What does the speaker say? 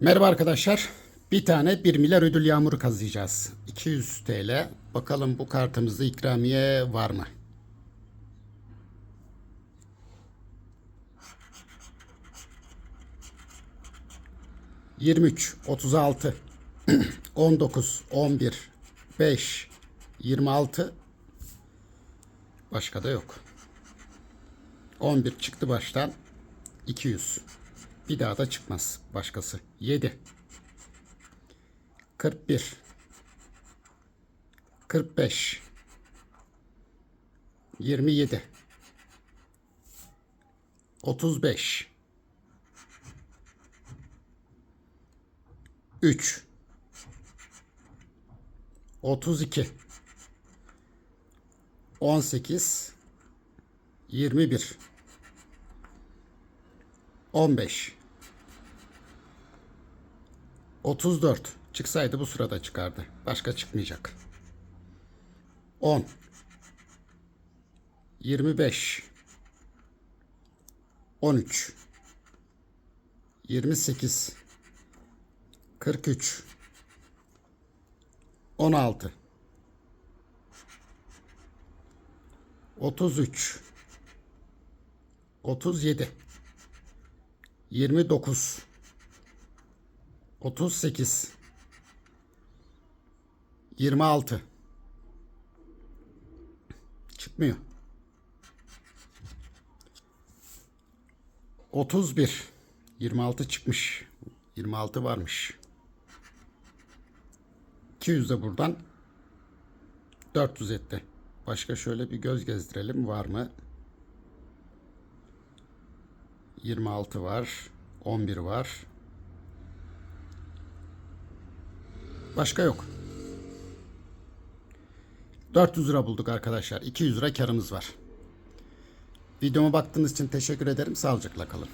Merhaba arkadaşlar. Bir tane 1 milyar ödül yağmuru kazıyacağız. 200 TL. Bakalım bu kartımızda ikramiye var mı? Yirmi üç, otuz altı, on dokuz, on bir, beş, yirmi altı. Başka da yok. 11 çıktı baştan. 200. Bir daha da çıkmaz başkası. 7. 41. 45. 27. 35. 3. 32. 18. 21. 15. 34. Çıksaydı bu sırada çıkardı. Başka çıkmayacak. 10. 25. 13. 28. 43. 16. 33. 37. 29 38 26 çıkmıyor. 31 26 çıkmış. 26 varmış. 200 de buradan 400 etti. Başka şöyle bir göz gezdirelim. Var mı 26 var. 11 var. Başka yok. 400 lira bulduk arkadaşlar. 200 lira karımız var. Videoma baktığınız için teşekkür ederim. Sağlıcakla kalın.